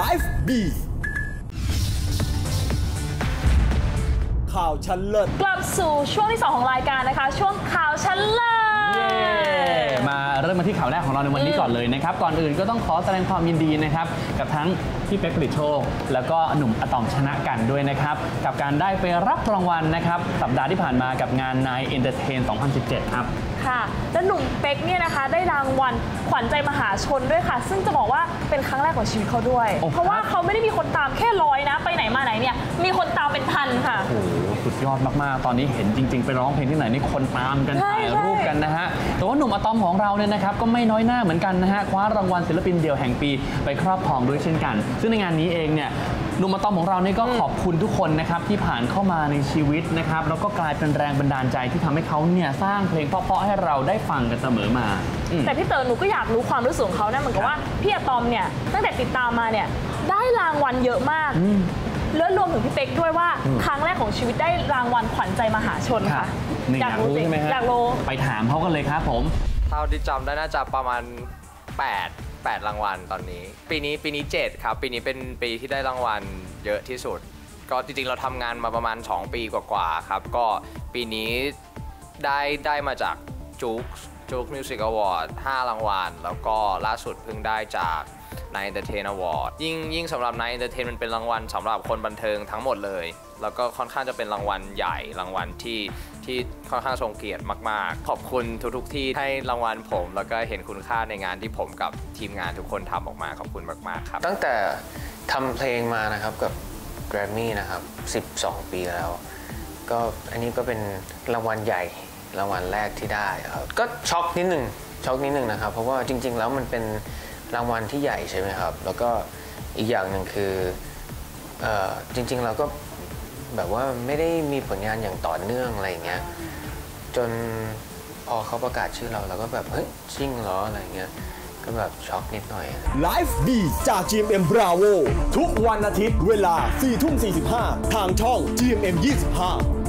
Life b ข่าวชั้นเลิศกลับสู่ช่วงที่ 2 ของรายการนะคะ ช่วงข่าวชั้นเลิศมาเริ่มมาที่ข่าวแรกของเราในวันนี้ก่อนเลยนะครับ ก่อนอื่นก็ต้องขอแสดงความยินดีนะครับ กับทั้งพี่เป๊กผลิตโชค แล้วก็หนุ่มอะตอมชนะกันด้วยนะครับ กับการได้ไปรับรางวัลนะครับ สัปดาห์ที่ผ่านมากับงานนายเอนเตอร์เทน 2017 ครับค่ะและหนุ่มเป๊กเนี่ยนะคะได้รางวัลขวัญใจมหาชนด้วยค่ะ ซึ่งจะบอกว่า เป็นครั้งแรกของชีวิตเขาด้วย โอ้เพราะว่าครับ เขาไม่ได้มีคนตามแค่ร้อยนะ ไปไหนมาไหนเนี่ยมีคนตามเป็นพันค่ะ โอ้โหสุดยอดมากๆ ตอนนี้เห็นจริง ๆ ไปร้องเพลงที่ไหนนี่คนตามกันใช่ถ่ายใช่รูปกันนะฮะ แต่ว่าหนุ่มอะตอมของเราเนี่ยนะครับก็ไม่น้อยหน้าเหมือนกันนะฮะ คว้ารางวัลศิลปินเดี่ยวแห่งปีไปครอบครองด้วยเช่นกัน ซึ่งในงานนี้เองเนี่ย หนุ่มอะตอมของเราเนี่ยก็ขอบคุณทุกคนนะครับที่ผ่านเข้ามาในชีวิตนะครับแล้วก็กลายเป็นแรงบันดาลใจที่ทำให้เขาเนี่ยสร้างเพลงเพราะๆให้เราได้ฟังกันเสมอมาอืม แต่พี่เต๋อหนูก็อยากรู้ความรู้สึกของเขานะเหมือนกับว่าพี่อะตอมเนี่ยตั้งแต่ติดตามมาเนี่ยได้รางวัลเยอะมาก แล้วรวมถึงพี่เป๊กด้วยว่าครั้งแรกของชีวิตได้รางวัลขวัญใจมหาชนครัค่ะบนี่อยากรู้จริงใช่ไหมฮะอยากรู้ ไปถามเขากันเลยครับผม เท่าที่จำได้น่าจะประมาณ 8 8 รางวัลตอนนี้ ปีนี้ปีนี้ 7 ครับ ปีนี้เป็นปีที่ได้รางวัลเยอะที่สุด ก็จริงๆเราทำงานมาประมาณ 2 ปีกว่าๆครับ ก็ปีนี้ได้ได้มาจากจุกจุกมิวสิกอวอร์ด5รางวัล แล้วก็ล่าสุดเพิ่งได้จาก นายเอนเตอร์เทนอวอร์ดยิ่งยิ่งสำหรับนายเอนเตอร์เทนมันเป็นรางวัลสำหรับคนบันเทิงทั้งหมดเลย แล้วก็ค่อนข้างจะเป็นรางวัลใหญ่รางวัลที่ที่ค่อนข้างทรงเกียรติมาก ๆ ขอบคุณทุก ๆ ที่ให้รางวัลผม แล้วก็เห็นคุณค่าในงานที่ผมกับทีมงานทุกคนทำออกมาขอบคุณมาก ๆ ครับ ตั้งแต่ทำเพลงมานะครับกับ Grammy นะครับ 12 ปีแล้ว ก็อันนี้ก็เป็นรางวัลใหญ่รางวัลแรกที่ได้ครับก็ช็อกนิดหนึ่งช็อกนิดหนึ่งนะครับ เพราะว่าจริง ๆ แล้วมันเป็น รางวัลที่ใหญ่ใช่ไหมครับ แล้วก็อีกอย่างหนึ่งคือเออจริงๆเราก็แบบว่าไม่ได้มีผลงานอย่างต่อเนื่องอะไรอย่างเงี้ยจนพอเขาประกาศชื่อเราเราก็แบบเฮ้ยจริงเหรออะไรเงี้ยก็แบบช็อกนิดหน่อย Life B จาก GMM Bravo ทุกวันอาทิตย์เวลา4ทุ่ม45 ทางช่อง GMM 25